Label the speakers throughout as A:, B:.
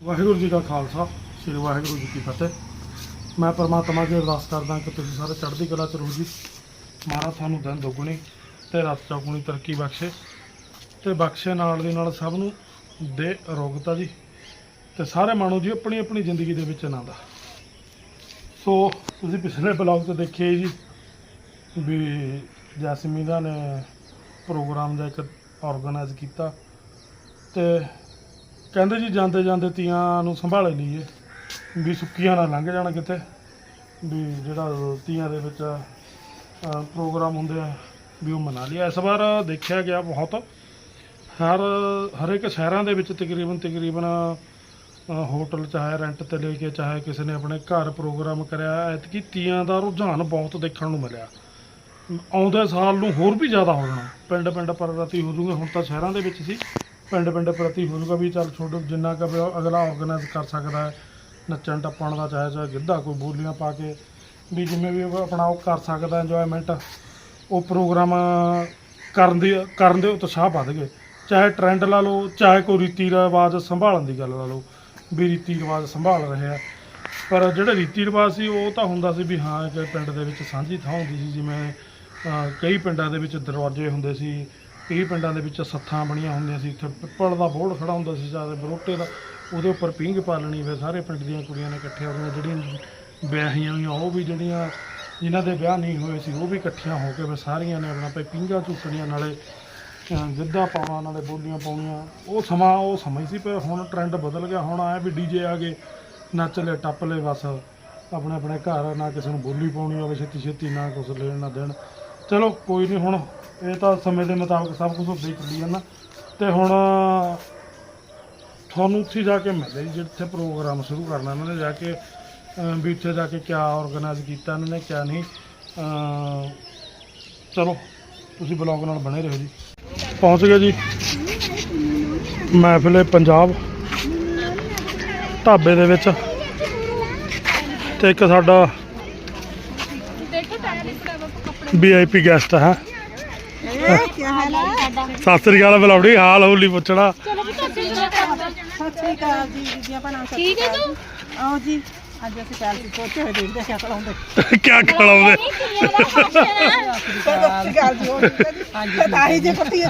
A: ਵਾਹਿਗੁਰੂ ਜੀ ਕਾ ਖਾਲਸਾ, ਸ੍ਰੀ ਵਾਹਿਗੁਰੂ ਜੀ ਕੀ ਫਤਿਹ। ਮੈਂ ਪਰਮਾਤਮਾ ਜੀ ਅਰਦਾਸ ਕਰਦਾ ਕਿ ਤੁਸੀਂ ਸਾਰੇ ਚੜ੍ਹਦੀ ਕਲਾ ਚ ਰਹੋ ਜੀ। ਮਹਾਰਾਜ ਤੁਹਾਨੂੰ ਦਿਨ ਦੁੱਗਣੀ ਤੇ ਰਾਤ ਚੌਗੁਣੀ ਤਰੱਕੀ ਬਖਸ਼ੇ ਤੇ ਬਖਸ਼ੇ ਨਾਲ ਦੀ ਨਾਲ ਸਭ ਨੂੰ ਦੇ ਅਰੋਗਤਾ ਜੀ ਤੇ ਸਾਰੇ ਮਾਣੋ ਜੀ ਆਪਣੀ ਆਪਣੀ ਜ਼ਿੰਦਗੀ ਦੇ ਵਿੱਚ ਆਨੰਦ ਸੋ, ਤੁਸੀਂ ਪਿਛਲੇ ਬਲੌਗ 'ਚ ਦੇਖਿਆ ਜੀ ਵੀ ਜੈਸਮੀਨਾ ਨੇ ਪ੍ਰੋਗਰਾਮ ਦਾ ਇੱਕ ਆਰਗੇਨਾਈਜ਼ ਕੀਤਾ ਤੇ ਕਹਿੰਦੇ ਜੀ ਜਾਂਦੇ ਜਾਂਦੇ ਤੀਆਂ ਨੂੰ ਸੰਭਾਲੇ ਲਈਏ ਵੀ ਸੁੱਕੀਆਂ ਨਾ ਲੰਘ ਜਾਣ ਕਿਤੇ ਵੀ ਜਿਹੜਾ ਤੀਆਂ ਦੇ ਵਿੱਚ ਅ, ਪ੍ਰੋਗਰਾਮ ਹੁੰਦੇ ਆ ਵੀ ਉਹ ਮਨਾ ਲਿਆ ਇਸ ਵਾਰ ਦੇਖਿਆ ਗਿਆ ਬਹੁਤ ਹਰ ਹਰੇਕ ਸ਼ਹਿਰਾਂ ਦੇ ਵਿੱਚ ਤਕਰੀਬਨ ਤਕਰੀਬਨ ਅ, ਹੋਟਲ ਚਾਹੇ ਰੈਂਟ ਤੇ ਲੈ ਕੇ ਚਾਹੇ ਕਿਸੇ ਨੇ ਆਪਣੇ ਘਰ ਪ੍ਰੋਗਰਾਮ ਕਰਿਆ ਐਤਕੀ ਤੀਆਂ ਦਾ ਰੁਝਾਨ ਬਹੁਤ ਦੇਖਣ ਨੂੰ ਮਿਲਿਆ। ਆਉਂਦੇ ਸਾਲ ਨੂੰ ਹੋਰ ਵੀ ਜ਼ਿਆਦਾ ਹੋ ਜਾਣਾ ਪਿੰਡ ਪਿੰਡ ਪ੍ਰਤੀ ਹੋ ਜੂਗੇ ਹੁਣ ਤਾਂ ਸ਼ਹਿਰਾਂ ਦੇ ਵਿੱਚ ਸੀ। ਪਿੰਡ ਪਿੰਡ ਪ੍ਰਤੀ ਹੋ ਵੀ ਚੱਲ ਛੋਟੋ ਜਿੰਨਾ ਕੁ ਵੀ ਅਗਲਾ ਆਰਗੇਨਾਈਜ਼ ਕਰ ਸਕਦਾ ਹੈ, ਨੱਚਣ ਟੱਪਣ ਦਾ ਚਾਹੇ ਚਾਹੇ ਗਿੱਧਾ ਕੋਈ ਬੋਲੀਆਂ ਪਾ ਕੇ, ਵੀ ਜਿਵੇਂ ਵੀ ਉਹ ਆਪਣਾ ਉਹ ਕਰ ਸਕਦਾ ਇੰਜੋਇਮੈਂਟ ਉਹ ਪ੍ਰੋਗਰਾਮ ਕਰਨ ਦੀ, ਕਰਨ ਦੇ ਉਤਸ਼ਾਹ ਵੱਧ ਗਏ। ਚਾਹੇ ਟ੍ਰੈਂਡ ਲਾ ਲਓ, ਚਾਹੇ ਕੋਈ ਰੀਤੀ ਰਿਵਾਜ ਸੰਭਾਲਣ ਦੀ ਗੱਲ ਲਾ ਲਓ, ਵੀ ਰੀਤੀ ਰਿਵਾਜ ਸੰਭਾਲ ਰਹੇ ਆ ਪਰ ਜਿਹੜੇ ਰੀਤੀ ਰਿਵਾਜ ਸੀ, ਉਹ ਤਾਂ ਹੁੰਦਾ ਸੀ ਵੀ ਹਾਂ, ਇੱਕ ਪਿੰਡ ਦੇ ਵਿੱਚ ਸਾਂਝੀ ਥਾਂ ਹੁੰਦੀ ਸੀ, ਜਿਵੇਂ ਕਈ ਪਿੰਡਾਂ ਦੇ ਵਿੱਚ ਦਰਵਾਜ਼ੇ ਹੁੰਦੇ ਸੀ ਕਈ ਪਿੰਡਾਂ ਦੇ ਵਿੱਚ ਸੱਥਾਂ ਬਣੀਆਂ ਹੁੰਦੀਆਂ ਸੀ, ਇੱਥੇ ਪਿੱਪਲ ਦਾ ਬੋਰਡ ਖੜਾ ਹੁੰਦਾ ਸੀ ਜ਼ਿਆਦਾ ਬਰੋਟੇ ਦਾ, ਉਹਦੇ ਉੱਪਰ ਪੀਂਘ ਪਾਲਣੀ ਫਿਰ ਸਾਰੇ ਪਿੰਡ ਦੀਆਂ ਕੁੜੀਆਂ ਨੇ ਇਕੱਠੇ ਹੋ ਕੇ ਜਿਹੜੀਆਂ ਵਿਆਹੀਆਂ ਹੋਈਆਂ, ਉਹ ਵੀ ਜਿਹੜੀਆਂ ਜਿਨ੍ਹਾਂ ਦੇ ਵਿਆਹ ਨਹੀਂ ਹੋਏ ਸੀ, ਉਹ ਵੀ ਇਕੱਠੀਆਂ ਹੋ ਕੇ ਫਿਰ ਸਾਰੀਆਂ ਨੇ ਆਪਣਾ ਭਾਈ ਪੀਂਘਾਂ ਚੂਸਣੀਆਂ ਨਾਲੇ ਗਿੱਧਾ ਪਾਉਣਾ, ਨਾਲੇ ਬੋਲੀਆਂ ਪਾਉਣੀਆਂ, ਉਹ ਸਮਾਂ ਉਹ ਸਮਾਂ ਹੀ ਸੀ, ਪਰ ਹੁਣ ਟ੍ਰੈਂਡ ਬਦਲ ਗਿਆ, ਹੁਣ ਆਇਆ ਵੀ ਡੀਜੇ ਆ ਗਏ, ਨੱਚ ਲੈ, ਟੱਪ ਲੈ, ਬਸ, ਆਪਣੇ ਆਪਣੇ ਘਰ, ਨਾ ਕਿਸੇ ਨੂੰ ਬੋਲੀ ਪਾਉਣੀ ਹੋਵੇ ਛੇਤੀ ਛੇਤੀ ਨਾ ਕੁਛ ਲੈਣ, ਨਾ ਦੇਣ, ਚਲੋ, ਕੋਈ ਨਹੀਂ ਹੁਣ ਇਹ ਤਾਂ ਸਮੇਂ ਦੇ ਮੁਤਾਬਕ ਸਭ ਕੁਝ ਉੱਦਾਂ ਹੀ ਚੱਲੀ ਜਾਂਦਾ। ਤੇ ਹੁਣ ਤੁਹਾਨੂੰ ਉੱਥੇ ਜਾ ਕੇ ਮਿਲੇ ਜਿੱਥੇ ਪ੍ਰੋਗਰਾਮ ਸ਼ੁਰੂ ਕਰਨਾ ਇਹਨਾਂ ਨੇ ਜਾ ਕੇ ਵੀ ਉੱਥੇ ਜਾ ਕੇ ਕਿਆ ਆਰਗੇਨਾਈਜ਼ ਕੀਤਾ ਇਹਨਾਂ ਨੇ ਕਿਆ ਨਹੀਂ। ਚਲੋ ਤੁਸੀਂ ਬਲੌਗ ਨਾਲ ਬਣੇ ਰਹੋ ਜੀ। ਪਹੁੰਚ ਗਏ ਜੀ ਮਹਿਫਿਲੇ ਪੰਜਾਬ ਢਾਬੇ ਦੇ ਵਿੱਚ। ਤੇ ਇੱਕ ਸਾਡਾ ਵੀਆਈਪੀ ਗੈਸਟ ਹੈ। ਸਤਿ ਸ੍ਰੀ ਅਕਾਲ ਬਲੌੜੀ ਹਾਲ ਹੋਲੀ ਪੁੱਛਣਾ।
B: ਸਤਿ ਸ਼੍ਰੀ ਅਕਾਲ। ਜੀ ਦੀਦੀਆਂ ਭੈਣਾਂ ਸਤਿ
C: ਠੀਕ ਹੈ ਤੂੰ?
B: ਆਓ ਜੀ ਅੱਜ ਅਸੀਂ ਪੈਲ ਸੀ ਸੋਚੇ ਹੋਏ ਦੇਖਦੇ ਸ਼ਕਲ ਆਉਂਦੇ
A: ਕਿਆ ਖਲਾਉਂਦੇ
B: ਸਤਿ ਸ਼੍ਰੀ ਅਕਾਲ। ਜੀ ਹੋਰ ਠੀਕ ਹੈ ਜੀ? ਤਾਂ ਹੀ ਜੇ ਪੱਤੀ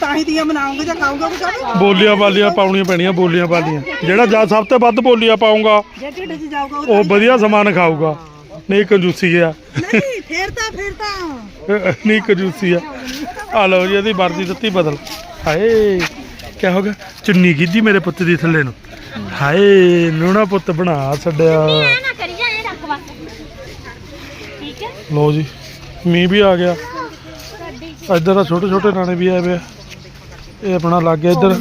B: ਤਾਂ ਹੀ ਦੀਆਂ ਮਨਾਉਂਗੇ ਜਾਂ ਖਾਉਂਗੇ ਕਾਹਦੇ
A: ਬੋਲੀਆਂ ਬਾਲੀਆਂ ਪਾਉਣੀਆਂ ਪੈਣੀਆਂ ਬੋਲੀਆਂ ਬਾਲੀਆਂ। ਜਿਹੜਾ ਜਾ ਸਭ ਤੋਂ ਵੱਧ ਬੋਲੀਆਂ ਪਾਉਂਗਾ
B: ਜੇ ਢਿੱਡ 'ਚ ਜਾਊਗਾ
A: ਉਹ
B: ਤਾਂ
A: ਵਧੀਆ ਸਮਾਨ ਖਾਊਗਾ। ਨਹੀਂ ਕੰਜੂਸੀ ਆ।
B: ਨਹੀਂ ਫੇਰ ਤਾਂ ਫੇਰ ਤਾਂ।
A: ਨਹੀਂ ਕੰਜੂਸੀ ਆ। ਆ ਲਓ ਜੀ ਇਹਦੀ ਵਰਦੀ ਦਿੱਤੀ ਬਦਲ। ਹਾਏ ਕਿਆ ਹੋ ਗਿਆ? ਚੁੰਨੀ ਗਿੱਜੀ ਮੇਰੇ ਪੁੱਤ ਦੀ ਥੱਲੇ ਨੂੰ। ਹਾਏ ਨੂਣਾ ਪੁੱਤ ਬਣਾ ਛੱਡਿਆ।
C: ਨਾ ਕਰੀ ਜਾ ਇਹ ਰੱਖ ਬਸ। ਠੀਕ ਹੈ?
A: ਲਓ ਜੀ ਮੀਂਹ ਵੀ ਆ ਗਿਆ। ਇੱਧਰ ਆ ਛੋਟੇ ਛੋਟੇ ਨਾਣੇ ਵੀ ਆਏ ਵੇ ਆ। ਇਹ ਆਪਣਾ ਲੱਗ ਗਿਆ ਇੱਧਰ।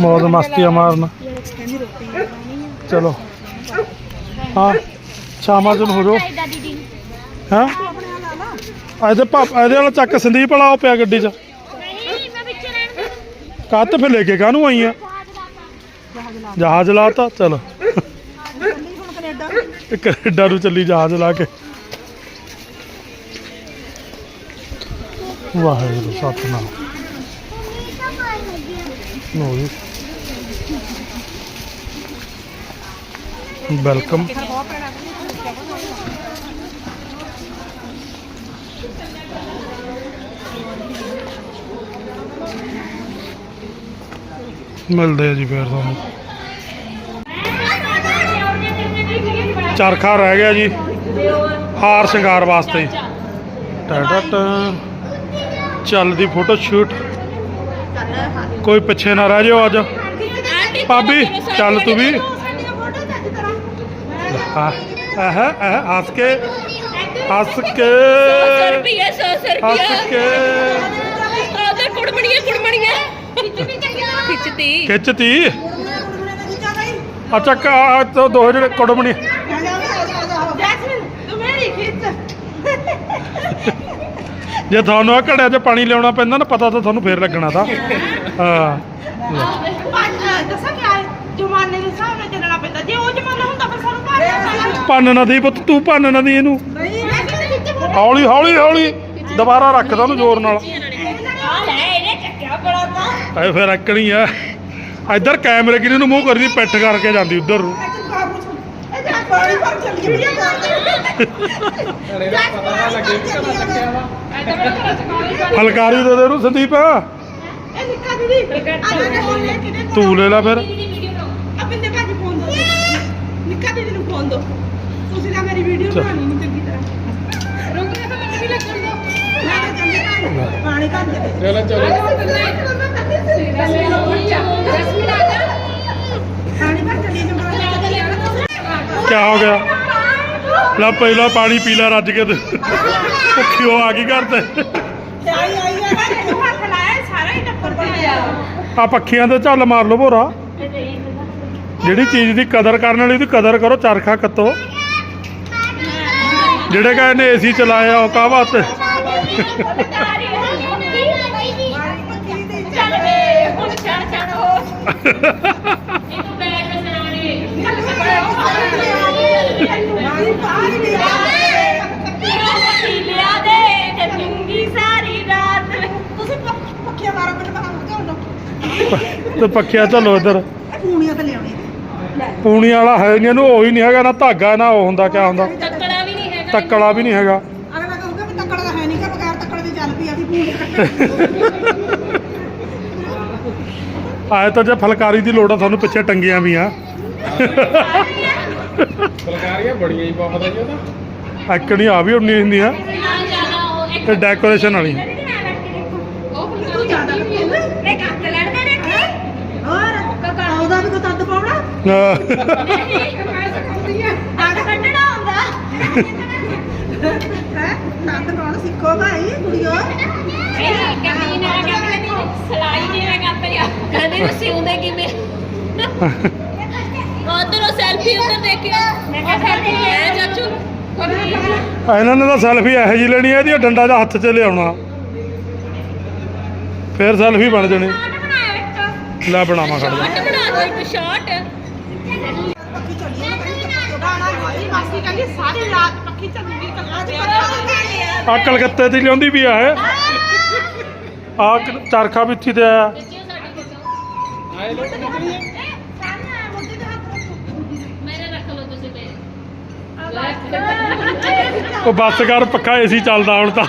A: ਮੌਜ ਮਸਤੀਆਂ ਮਾਰਨ। ਚਲੋ। ਹਾਂ ਸ਼ਾਮਾਂ ਨੂੰ ਹੋ ਜਾਓ।
C: ਦੀਦੀ।
A: ਹਾਂ। ਇਹਦੇ ਪਾਪ ਇਹਦੇ ਵਾਲਾ ਚੱਕ ਸੰਦੀਪ ਵਾਲਾ ਉਹ ਪਿਆ ਗੱਡੀ 'ਚ।
C: ਨਹੀਂ ਮੈਂ ਵਿੱਚ ਰਹਿਣ ਦੇ।
A: ਕੱਤ ਫਿਰ ਲੈ ਕੇ ਕਾਹਨੂੰ ਆਈ ਆ? ਜਹਾਜ਼ ਲਾਤਾ ਚਲੋ।
B: ਕੈਨੇਡਾ
A: ਨੂੰ ਚੱਲੀ ਜਹਾਜ਼ ਲਾ ਕੇ। ਵਾਹਿਗੁਰੂ ਸਤਨਾਮ। ਲੋ ਜੀ ਵੈਲਕਮ। ਮਿਲਦੇ ਆ ਜੀ ਫੇਰ ਤੁਹਾਨੂੰ। ਚਰਖਾ ਰਹਿ ਗਿਆ ਜੀ ਹਾਰ ਸ਼ਿੰਗਾਰ ਵਾਸਤੇ। ਟਟਟ ਚੱਲਦੀ ਫੋਟੋ ਸ਼ੂਟ। ਕੋਈ ਪਿੱਛੇ ਨਾ ਰਹਿ ਜਾਓ ਅੱਜ। ਭਾਬੀ ਚੱਲ ਤੂੰ ਵੀ। ਹਾਂ ਆਹ ਆਹ ਹੱਸ ਕੇ। ਹੱਸ ਕੇ।
C: ਰੁਪਏ 100
A: ਹੱਸ ਕੇ।
C: ਉਧਰ ਕੁੜਮਣੀਆਂ ਕੁੜਮਣੀਆਂ। ਖਿੱਚਤੀ।
A: ਖਿੱਚਤੀ? ਅੱਛਾ ਕਾ ਤੋ ਦੋ ਜਿਹੜੇ ਕੁੜਮਣੀ। ਜੇ ਤੁਹਾਨੂੰ ਆ ਘੜਿਆਂ 'ਚ ਪਾਣੀ ਲਿਆਉਣਾ ਪੈਂਦਾ ਨਾ ਪਤਾ ਤਾਂ ਤੁਹਾਨੂੰ ਫੇਰ ਲੱਗਣਾ ਤਾਂ। ਹਾਂ।
B: ਜਮਾਨੇ ਦੇ ਹਿਸਾਬ ਨਾਲ ਚੱਲਣਾ ਪੈਂਦਾ। ਜੇ ਉਹ ਜਮਾਨਾ ਹੁੰਦਾ ਫਿਰ ਸਾਨੂੰ ਭਾਰ
A: ਭੰਨ ਨਾ ਦੀ ਪੁੱਤ ਤੂੰ ਭੰਨ ਨਾ ਦੀ ਇਹਨੂੰ। ਹੌਲੀ ਹੌਲੀ ਹੌਲੀ। ਦੁਬਾਰਾ ਰੱਖ ਤਾ ਉਹਨੂੰ ਜ਼ੋਰ ਨਾਲ।
C: ਤਾਂ।
A: ਐ ਫਿਰ ਅੱਕਣੀ ਆ। ਇੱਧਰ ਕੈਮਰੇ ਕਿਨੇ ਨੂੰ ਮੂੰਹ ਕਰਦੀ ਪਿੱਠ ਕਰਕੇ ਜਾਂਦੀ ਉਧਰ ਨੂੰ।
B: ਇਹ ਤੂੰ ਕਾ ਪੁੱਛ। ਇਹ ਜਾ ਪਾਣੀ ਭਰ ਚੱਲ ਗਈ।
D: ਅਰੇ ਪਤਾ ਨਾ ਲੱਗੇ ਵੀ ਕਦੋਂ ਚੱਕਿਆ ਵਾ
A: ਫਲਕਾਰੀ ਦੇ ਦੇ ਨੂੰ ਸੰਦੀਪ।
B: ਇਹ ਨਿੱਕਾ ਦੀਦੀ। ਆ ਜਾ ਫੋਨ ਲੈ ਕੇ ਦੇ
A: ਤੂੰ ਲੈ ਲੈ ਫਿਰ।
B: ਆ ਬਿੰਦੇ ਭਾਜੀ ਫੋਨ ਦੋ। ਨਿੱਕਾ ਦੀਦੀ ਨੂੰ ਫੋਨ ਦੋ। ਤੁਸੀਂ ਨਾ ਮੇਰੀ ਵੀਡੀਓ। ਬਣਾਉਣੀ ਨਹੀਂ ਚੰਗੀ ਤਰ੍ਹਾਂ। ਰੁਕ ਜਾ ਤਾਂ ਮੈਨੂੰ ਵੀ ਲੱਗਣ ਦੋ। ਤਾਂ ਪਾਣੀ ਘਰ ਦੇ
D: ਚਲੋ ਚਲੋ
B: ਪਾਣੀ ਭਰ ਚੱਲੀ ਜੋ
A: ਕੀ ਹੋ ਗਿਆ? ਲੈ ਪਹਿਲਾਂ ਪਾਣੀ ਪੀ ਲੈ ਰੱਜ ਕੇ ਤੇ। ਭੁੱਖਿਓ ਆ ਗਈ ਘਰ ਤੇ।
B: ਆਈ ਆਈ ਆ ਹੱਥ ਲਾਇਆ ਸਾਰਾ ਹੀ ਟੱਪਰ ਤੇ
A: ਆ ਪੱਖੀਆਂ ਤੇ ਝੱਲ ਮਾਰ ਲਓ ਭੋਰਾ। ਜਿਹੜੀ ਚੀਜ਼ ਦੀ ਕਦਰ ਕਰਨ ਵਾਲੀ ਉਹਦੀ ਕਦਰ ਕਰੋ, ਚਰਖਾ ਕੱਤੋ। ਜਿਹੜੇ ਕਹੇ ਨੇ ਏਸੀ ਚਲਾਇਆ ਉਹ ਕਾਹ ਵਾਸਤੇ
C: ਤੇ।
A: ਤੇ ਪੱਖੀਆਂ ਝੱਲੋ ਇੱਧਰ।
B: ਪੂਣੀਆਂ ਤੇ ਲਿਆਉਣੀ
A: ਪੂਣੀ ਵਾਲਾ ਹੈ ਨਹੀਂ ਇਹਨੂੰ ਉਹ ਹੀ ਨਹੀਂ ਹੈਗਾ ਨਾ ਧਾਗਾ ਨਾ ਉਹ ਹੁੰਦਾ ਕਿਆ ਹੁੰਦਾ।
C: ਤੱਕੜਾ ਵੀ ਨਹੀਂ ਹੈਗਾ।
A: ਤੱਕੜਾ ਵੀ ਨਹੀਂ ਹੈਗਾ
B: ਅਗਲਾ ਕਹੂਗਾ ਵੀ ਤੱਕੜ ਦਾ ਹੈ ਨਹੀਂ ਕਿ ਬਗੈਰ ਤੱਕੜ ਦੇ ਚੱਲ ਪਈ ਅਸੀਂ ਪੂਣੀ ਕੱਟੇ
A: ਆਏ ਤਾਂ ਜੇ ਫਲਕਾਰੀ ਦੀ ਲੋੜ ਆ ਤੁਹਾਨੂੰ ਪਿੱਛੇ ਟੰਗੀਆਂ ਵੀ ਆ।
D: ਫਲਕਾਰੀਆਂ ਬੜੀਆਂ ਹੀ ਬਹੁਤ ਆ ਜੀ ਉਹਦਾ
A: ਐਕਣੀ ਆ ਵੀ ਉਨੀ
C: ਉਹ ਇੱਕ
A: ਤੇ। ਡੈਕੋਰੇਸ਼ਨ ਵਾਲੀ
B: ਤੂੰ ਜ਼ਿਆਦਾ ਹੋਰ ਕਕਾ ਉਹਦਾ ਵੀ ਕੋ ਤੱਦ ਪਾਉਣਾ ਆ
C: ਕੱਢਣਾ ਹੁੰਦਾ
B: ਹੈ। ਤੱਦ ਪਾਉਣਾ ਸਿੱਖੋ ਭਾਈ ਕੁੜੀਓ
C: ਕਹਿੰਦੇ ਨੂੰ ਸਿਉਂਦੇ ਕਿਵੇਂ ਉਧਰੋਂ ਸੈਲਫੀ ਉਧਰ ਦੇਖਿਆ ਮੈਂ ਕਿਹਾ ਸੈਲਫੀ ਲੈ ਚਾਚੂ
A: ਇਹਨਾਂ ਨੇ ਤਾਂ ਸੈਲਫੀ ਇਹੋ ਜੀ ਲੈਣੀ ਹੈ ਇਹਦੀ ਡੰਡਾ ਦਾ ਹੱਥ 'ਚ ਲਿਆਉਣਾ। ਫਿਰ ਸੈਲਫੀ ਬਣ ਜਾਣੀ। ਲੈ ਬਣਾਵਾ ਖੜ ਜਾ।
C: ਬਣਾ ਦੋ ਇੱਕ ਸ਼ਾਟ
B: ਤੇ
A: ਆ ਕਲਕੱਤੇ ਦੀ ਲਿਆਉਂਦੀ ਵੀ ਆ ਇਹ। ਆ ਚਰਖਾ ਇੱਥੇ ਤੇ ਆਇਆ। ਉਹ ਬੱਸ ਕਰ ਪੱਖਾ ਏਸੀ ਚੱਲਦਾ ਹੁਣ ਤਾਂ।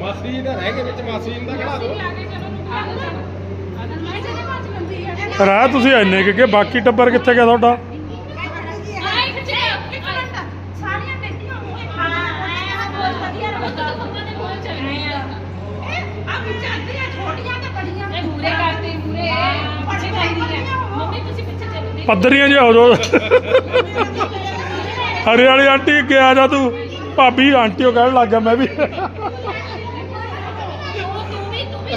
D: ਮਾਸੀ ਜੀ ਦਾ ਰਹਿ ਕੇ ਵਿੱਚ ਮਾਸੀ ਜੀ ਦਾ ਖੜਾ ਦੋ
A: ਰਾਹ ਤੁਸੀਂ ਇੰਨੇ ਕਿ ਕਿ ਬਾਕੀ ਟੱਬਰ ਕਿੱਥੇ ਗਿਆ ਤੁਹਾਡਾ
C: ਸਾਰੀਆਂ ਗੱਡੀਆਂ ਹੋਏ ਹਾਂ ਬਹੁਤ ਵਧੀਆ ਰਹੂਗਾ ਉਹਨਾਂ ਦੇ ਕੋਲ ਚੱਲਣੇ ਆ
B: ਆ ਵਿੱਚ ਆਂਦੀਆਂ ਛੋਟੀਆਂ ਤੇ ਬੜੀਆਂ
C: ਇਹ ਮੂਰੇ ਕਰਦੇ ਮੂਰੇ ਪਿੱਛੇ ਚਾਹੀਦੀਆਂ ਮੰਮੀ ਤੁਸੀਂ ਪਿੱਛੇ ਚੱਲਦੇ
A: ਪੱਧਰੀਆਂ ਜਿਹਾ ਹੋ ਜਾਓ। ਹਰੇ ਵਾਲੀ ਆਂਟੀ ਅੱਗੇ ਜਾ ਤੂੰ। ਭਾਬੀ, ਆਂਟੀ ਉਹ ਕਹਿਣ ਲੱਗ ਗਿਆ ਮੈਂ ਵੀ।
C: ਤੂੰ ਤੂੰ ਵੀ ਤੂੰ ਵੀ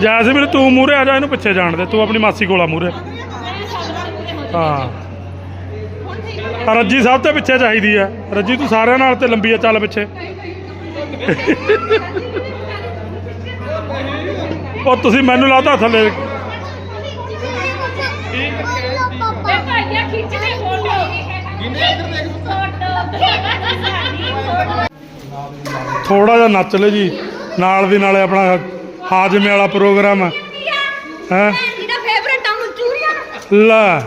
A: ਜੈਸਮੀਨ, ਤੂੰ ਮੂਰੇ ਆ ਜਾ, ਇਹਨੂੰ ਪਿੱਛੇ ਜਾਣ ਦੇ। ਤੂੰ ਆਪਣੀ ਮਾਸੀ ਕੋਲ ਆ ਮੂਰੇ ਹਾਂ। ਰੱਜੀ ਸਭ ਤੋਂ ਪਿੱਛੇ ਚਾਹੀਦੀ ਆ ਰੱਜੀ, ਤੂੰ ਸਾਰਿਆਂ ਨਾਲ ਤੇ ਲੰਬੀ ਆ, ਚੱਲ ਪਿੱਛੇ। ਉਹ ਤੁਸੀਂ ਮੈਨੂੰ ਲਾਤਾ ਥੱਲੇ। ਥੋੜਾ ਜਿਹਾ ਨੱਚ ਲੈ ਜੀ। ਨਾਲ ਦੀ ਨਾਲੇ ਆਪਣਾ ਹਾਜ਼ਮੇ ਵਾਲਾ ਪ੍ਰੋਗਰਾਮ। ਹੈ? ਹੈ
C: ਇਹਦਾ ਫੇਵਰਟ ਆ ਮਨਚੂਰੀਅਨ।
A: ਲੈ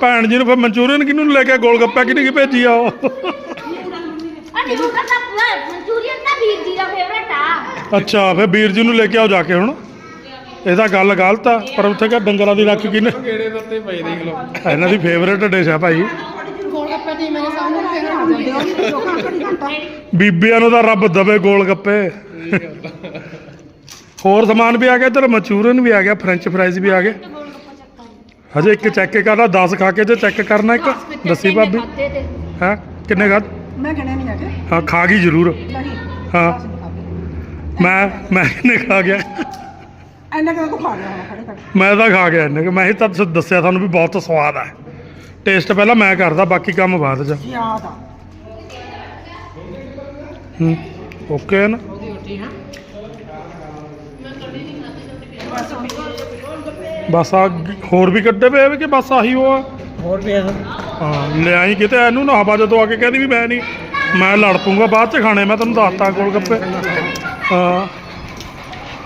A: ਭੈਣ ਜੀ ਨੂੰ ਫਿਰ ਮਨਚੂਰੀਅਨ ਕਿਹਨੂੰ ਲੈ ਕੇ ਗੋਲ ਗੱਪਾ ਕਿਹਨੇ ਕੀ ਭੇਜੀ ਆ ਉਹ? ਅੱਛਾ ਫਿਰ ਵੀਰ ਜੀ ਨੂੰ ਲੈ ਕੇ ਆਓ ਜਾ ਕੇ ਹੁਣ। ਇਹਦਾ ਗੱਲ ਗਲਤ ਆ ਪਰ ਉੱਥੇ ਕਾ ਡੰਗਰਾਂ ਦੀ ਰੱਖ ਕਿਨੇ
D: ਗੇੜੇ ਦੇ ਉੱਤੇ ਪਈ ਦੇਖ ਲਓ।
A: ਇਹਨਾਂ ਦੀ ਫੇਵਰੇਟ ਡਿਸ਼ ਆ ਭਾਈ।
B: ਗੋਲ ਗੱਪੇ ਦੀ ਮੇਰੇ ਸਾਹਮਣੇ ਫੇਰ ਆ ਜਾਂਦੇ ਉਹ ਘੰਟਾ ਘੰਟਾ
A: ਬੀਬੀਆਂ ਨੂੰ ਤਾਂ ਰੱਬ ਦਵੇ ਗੋਲ ਗੱਪੇ। ਹੋਰ ਸਮਾਨ ਵੀ ਆ ਗਿਆ ਇੱਧਰ ਮਨਚੂਰੀਅਨ ਵੀ ਆ ਗਿਆ ਫ੍ਰੈਂਚ ਫਰਾਈਜ਼ ਵੀ ਆ ਗਏ। ਹਜੇ ਇੱਕ ਚੈੱਕ ਕਰਨਾ 10 ਖਾ ਕੇ ਜੇ ਚੈੱਕ ਕਰਨਾ ਇੱਕ। ਦੱਸੀ ਭਾਬੀ। ਹੈ? ਕਿੰਨੇ ਖਾ
B: ਮੈਂ ਗਣੇ ਨਹੀਂ ਹੈਗੇ।
A: ਹਾਂ ਖਾ ਗਈ ਜ਼ਰੂਰ। ਹਾਂ। ਮੈਂ ਮੈਂ ਕਿੰਨੇ ਖਾ ਗਿਆ?
B: ਐਨਾ ਕਿ ਤੂੰ ਖਾ ਗਿਆ ਹੁਣ ਖੜੇ ਕਰ
A: ਮੈਂ ਤਾਂ ਖਾ ਗਿਆ ਇੰਨੇ ਕਿ। ਮੈਂ ਹੀ ਤਾਂ ਤੁਹਾਨੂੰ ਦੱਸਿਆ ਤੁਹਾਨੂੰ ਵੀ ਬਹੁਤ ਸਵਾਦ ਆ। ਟੇਸਟ ਪਹਿਲਾਂ ਮੈਂ ਕਰਦਾ ਬਾਕੀ ਕੰਮ ਬਾਅਦ ਚ।
B: ਯਾਦ ਆ।
A: ਹੂੰ ਓਕੇ ਹੈ ਨਾ। ਬਸ ਆ ਹੋਰ ਵੀ ਕੱਢੇ ਪਏ ਵੇ ਕਿ ਬਸ ਆਹੀ ਉਹ ਆ?
D: ਹੋਰ ਵੀ
A: ਹਾਂ ਲਿਆਈ ਕਿਤੇ ਇਹਨੂੰ ਨਾ ਹਵਾ ਜਦੋਂ ਆ ਕੇ ਕਹਿੰਦੀ ਵੀ ਮੈਂ ਨਹੀਂ ਮੈਂ ਲੜ ਪੂੰਗਾ ਬਾਅਦ ਚ ਖਾਣੇ ਮੈਂ ਤੈਨੂੰ ਦੱਸਤਾ ਗੋਲ ਗੱਪੇ। ਹਾਂ।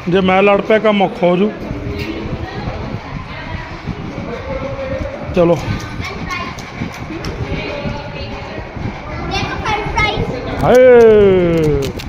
A: ਜੇ ਮੈਂ ਲੜ ਪਿਆ ਕੰਮ ਔਖਾ ਹੋ ਜੂ। ਚਲੋ। ਹਾਏ।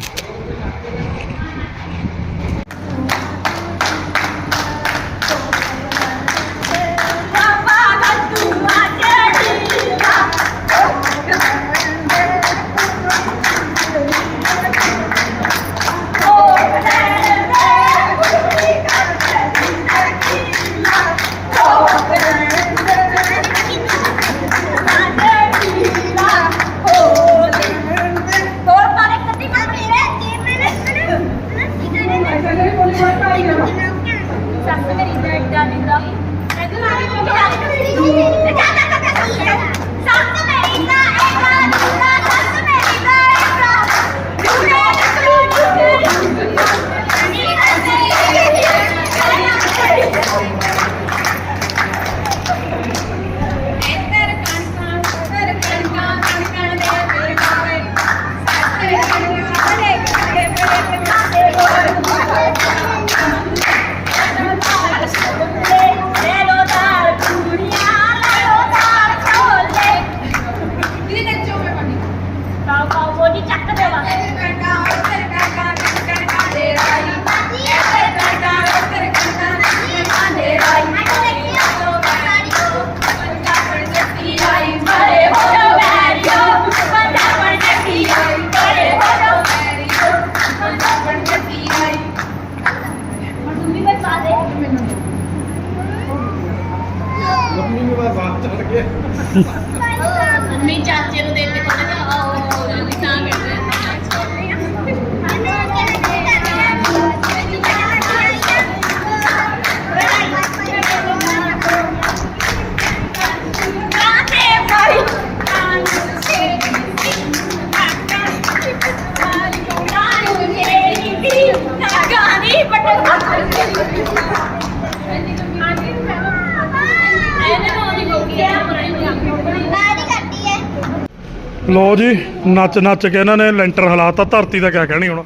A: ਲੋ ਜੀ ਨੱਚ ਨੱਚ ਕੇ ਇਹਨਾਂ ਨੇ ਲੈਂਟਰ ਹਲਾਤਾ ਧਰਤੀ ਦਾ ਕਿਆ ਕਹਿਣੀ ਹੁਣ।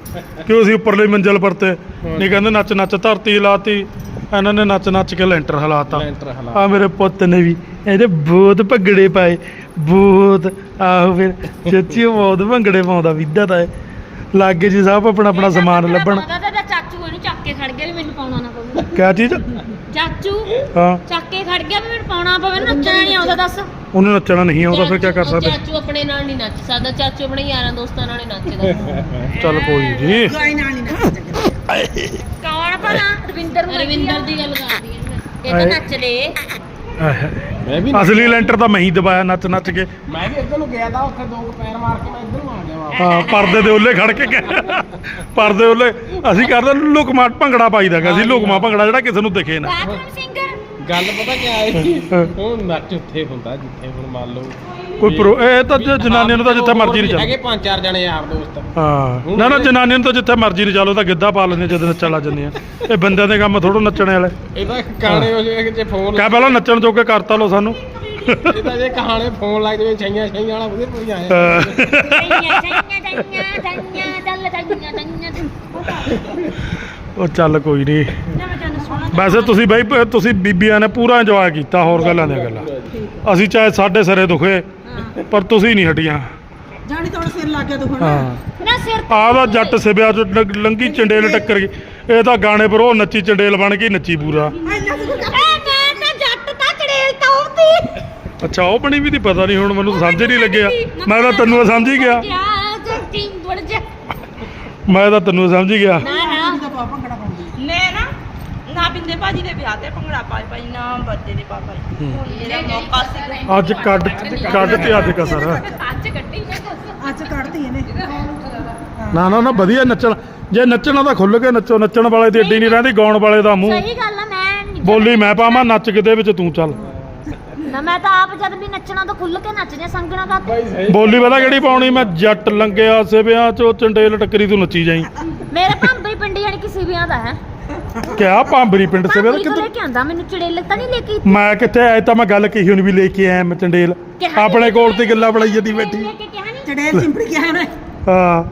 A: ਕਿਉਂ ਅਸੀਂ ਉੱਪਰਲੀ ਮੰਜ਼ਲ ਪਰ ਤੇ ਨਹੀਂ ਕਹਿੰਦੇ ਨੱਚ ਨੱਚ ਧਰਤੀ ਹਿਲਾਤੀ ਇਹਨਾਂ ਨੇ ਨੱਚ ਨੱਚ ਕੇ ਲੈਂਟਰ ਹਲਾਤਾ।
D: ਲੈਂਟਰ ਹਿਲਾ
A: ਆ ਮੇਰੇ ਪੁੱਤ ਨੇ ਵੀ ਇਹਦੇ ਬਹੁਤ ਭੰਗੜੇ ਪਾਏ ਬਹੁਤ। ਆਹੋ ਫਿਰ ਸੱਚੀ ਉਹ ਬਹੁਤ ਭੰਗੜੇ ਪਾਉਂਦਾ ਵਿਦਾ ਤਾਂ ਇਹ। ਲਾਗੇ ਜੀ ਸਭ ਆਪਣਾ ਆਪਣਾ ਸਮਾਨ ਲੱਭਣ।
C: ਚਾਚੂ ਇਹਨੂੰ ਚੱਕ ਕੇ ਖੜ ਗਿਆ ਵੀ ਮੈਨੂੰ ਪਾਉਣਾ ਨਾ ਪਵੇ।
A: ਕਿਆ ਚੀਜ਼?
C: ਚਾਚੂ
A: ਹਾਂ।
C: ਚੱਕ ਕੇ ਖੜ ਗਿਆ ਵੀ ਮੈਨੂੰ ਪਾਉਣਾ ਪਵੇ ਨੱਚਣਾ ਨਹੀਂ ਆਉਂਦਾ ਦੱਸ।
A: ਉਹਨੂੰ ਨੱਚਣਾ ਨਹੀਂ ਆਉਂਦਾ ਫਿਰ ਕੀ ਕਰ ਸਕਦੇ?
C: ਚਾਚੂ ਆਪਣੇ ਨਾਲ ਨਹੀਂ ਨੱਚ ਸਕਦਾ ਚਾਚੂ ਆਪਣੇ ਯਾਰਾਂ ਦੋਸਤਾਂ ਨਾਲ ਹੀ ਨੱਚਦਾ।
A: ਚੱਲ ਕੋਈ ਜੀ
C: ਕੌਣ ਭਲਾ? ਰਵਿੰਦਰ ਨੂੰ ਰਵਿੰਦਰ ਦੀ ਗੱਲ ਕਰਦੀ ਹਾਂ ਇਹ ਤਾਂ। ਨੱਚ ਲੈ।
D: ਮੈਂ ਵੀ
A: ਅਸਲੀ ਲੈਂਟਰ ਤਾਂ ਮੈਂ ਹੀ ਦਬਾਇਆ ਨੱਚ ਨੱਚ ਕੇ।
D: ਮੈਂ ਵੀ ਇੱਧਰ ਨੂੰ ਗਿਆ ਤਾਂ ਉੱਥੇ ਦੋ ਕੁ ਪੈਰ ਮਾਰ ਕੇ ਮੈਂ ਇੱਧਰ ਨੂੰ ਆ ਗਿਆ ਵਾਪਸ।
A: ਹਾਂ ਪਰਦੇ ਦੇ ਉੱਲੇ ਖੜ ਕੇ। ਪਰਦੇ ਉੱਲੇ। ਅਸੀਂ ਕਰਦੇ ਲੁਕਮਾ ਭੰਗੜਾ ਪਾਈਦਾ ਗਾ ਅਸੀਂ ਲੁਕਮਾ ਭੰਗੜਾ ਜਿਹੜਾ ਕਿਸੇ ਨੂੰ ਦਿਖੇ ਨਾ।
C: ਬਾਥਰੂਮ ਸਿੰਗਰ
D: ਗੱਲ ਪਤਾ ਕੀ ਆਈ। ਹੁਣ ਨੱਚ ਉੱਥੇ ਹੁੰਦਾ ਜਿੱਥੇ ਹੁਣ ਮੰਨ ਲਓ
A: ਕੋਈ ਪ੍ਰੋ ਇਹ ਤਾਂ ਜ- ਜਨਾਨੀਆਂ ਨੂੰ ਤਾਂ ਜਿੱਥੇ ਮਰਜ਼ੀ ਨਹੀਂ
D: ਹੈਗੇ
A: ਚੱਲ
D: ਪੰਜ ਚਾਰ ਜਣੇ ਯਾਰ ਦੋਸਤ
A: ਹਾਂ ਨਾ ਨਾ ਜਨਾਨੀਆਂ ਨੂੰ ਤਾਂ ਜਿੱਥੇ ਮਰਜ਼ੀ ਨਹੀਂ ਚੱਲੋ ਤਾਂ ਗਿੱਧਾ ਪਾ ਲੈਂਦੇ ਜਦੋਂ ਨੱਚਣ ਲੱਗ ਜਾਂਦੀਆਂ ਇਹ ਬੰਦਿਆਂ ਦੇ ਕੰਮ ਥੋੜੋ ਨੱਚਣੇ ਵਾਲੇ
D: ਇਹ ਤਾਂ ਗਾਣੇ ਹੋ ਜੇ ਜੇ ਫੋਨ
A: ਕਹਿ ਪਹਿਲਾਂ ਨੱਚਣ ਜੋਗੇ ਕਰਤਾ ਲੋ ਸਾਨੂੰ
D: ਇਹ ਤਾਂ ਜੇ ਕਹਾਣੇ ਫੋਨ ਲੱਗ ਜਾਵੇ ਛਈਆਂ ਛਈਆਂ ਵਾਲਾ ਉਹਦੇ ਕੋਈ ਆਇਆ
A: ਅਹ ਉਹ ਚੱਲ ਕੋਈ ਨਹੀਂ ਵੈਸੇ ਤੁਸੀਂ ਬਈ ਤੁਸੀਂ ਬੀਬੀਆਂ ਨੇ ਪੂਰਾ ਇੰਜੋਏ ਕੀਤਾ ਹੋਰ ਗੱਲਾਂ ਦੀਆਂ ਗੱਲਾਂ। ਅਸੀਂ ਚਾਹੇ ਸਾਡੇ ਸਿਰੇ ਦੁਖੇ ਪਰ ਤੁਸੀਂ ਨਹੀਂ ਹਟੀਆਂ।
B: ਜਾਣੀ ਤਾਂ ਹੁਣ ਸਿਰ ਲੱਗ ਗਿਆ ਦੁਖਣ।
A: ਹਾਂ।
C: ਨਾ ਸਿਰ
A: ਆਹ ਦਾ ਜੱਟ ਸਿਵਿਆ ਚ ਲੰਗ- ਚੰਡੇਲ ਟੱਕਰ ਗਈ। ਇਹ ਤਾਂ ਗਾਣੇ ਪਰ ਉਹ ਨੱਚੀ ਚੰਡੇਲ ਬਣ ਗਈ ਨੱਚੀ ਪੂਰਾ। ਅੱਛਾ ਉਹ ਬਣੀ ਵੀ ਨਹੀਂ ਪਤਾ ਨਹੀਂ ਹੁਣ ਮੈਨੂੰ ਸਮਝ ਨਹੀਂ ਲੱਗਿਆ। ਮੈਂ ਤਾਂ ਤੈਨੂੰ ਸਮਝ ਹੀ ਗਿਆ। ਮੈਂ ਤਾਂ ਤੈਨੂੰ ਸਮਝ ਹੀ ਗਿਆ।
B: ਪਾ ਭੰਗੜਾ ਪਾਉਂਦੀ?
E: ਨੇ ਨਾ ਨਾ ਬਿੰਦੇ ਭਾਜੀ ਦੇ ਵਿਆਹ ਤੇ ਭੰਗੜਾ ਪਾਈ ਭਾਈ ਨਾ ਬੱਦੇ ਦੇ ਪਾਪਾ ਮੇਰਾ ਮੌਕਾ ਸੀ
A: ਅੱਜ ਕੱਢ ਕੱਢ ਤੇ ਅੱਜ ਕਸਰ।
C: ਅੱਜ ਕੱਢੀ ਨਾ
B: ਅੱਜ ਕੱਢਤੀ ਇਹਨੇ।
A: ਨਾ ਨਾ ਨਾ ਵਧੀਆ ਨੱਚਣ। ਜੇ ਨੱਚਣਾ ਤਾਂ ਖੁੱਲ ਕੇ ਨੱਚੋ ਨੱਚਣ ਵਾਲੇ ਦੀ ਏਡੀ ਨਹੀਂ ਰਹਿੰਦੀ ਗਾਉਣ ਵਾਲੇ ਦਾ ਮੂੰਹ।
C: ਸਹੀ ਗੱਲ ਆ ਮੈਂ
A: ਬੋਲੀ ਮੈਂ ਪਾਵਾਂ ਨੱਚ ਕਿਤੇ ਵਿੱਚ ਤੂੰ ਚੱਲ।
C: ਨਾ ਮੈਂ ਤਾਂ ਆਪ ਜਦ ਵੀ ਨੱਚਣਾ ਤਾਂ ਖੁੱਲ ਕੇ ਨੱਚਦੇ ਸੰਗਣਾ ਦਾ
A: ਬੋਲੀ ਪਤਾ ਕਿਹੜੀ ਪਾਉਣੀ? ਮੈਂ ਜੱਟ ਲੰਗਿਆ ਸਿਵਿਆਂ ਚੋਂ ਚੰਡੇਲ ਟੱਕਰੀ ਤੂੰ ਨੱਚੀ ਜਾਈ।
C: ਮੇਰੇ ਭਾਂਬਰੀ ਦਾ ਹੈ।
A: ਕਿਆ ਭਾਂਬਰੀ ਪਿੰਡ ਸਿਵਿਆਂ ਦਾ
C: ਭਾਂਬਰੀ ਤੋਂ ਲੈ
A: ਕਿੱਧਰ
C: ਕੇ ਆਂਦਾ ਮੈਨੂੰ ਚੜੇਲ ਤਾਂ ਨਹੀਂ ਲੈ ਕੇ
A: ਮੈਂ ਕਿੱਥੇ ਆਇਆ ਤਾਂ ਮੈਂ ਗੱਲ ਕਹੀ ਹੁਣ ਵੀ ਲੈ ਕੇ ਆਇਆ ਮੈਂ ਚੰਡੇਲ।
C: ਕਿਹਾ ਨੀ
A: ਆਪਣੇ ਕੋਲ ਤੇ ਗੱਲਾਂ ਬਣਾਈ ਜਾਂਦੀ ਬੈਠੀ
C: ਲੈ ਕੇ ਕਿਹਾ ਨਹੀਂ?
B: ਚੜੇਲ ਚਿੰਬੜ ਗਿਆ ਨੇ
A: ਹਾਂ।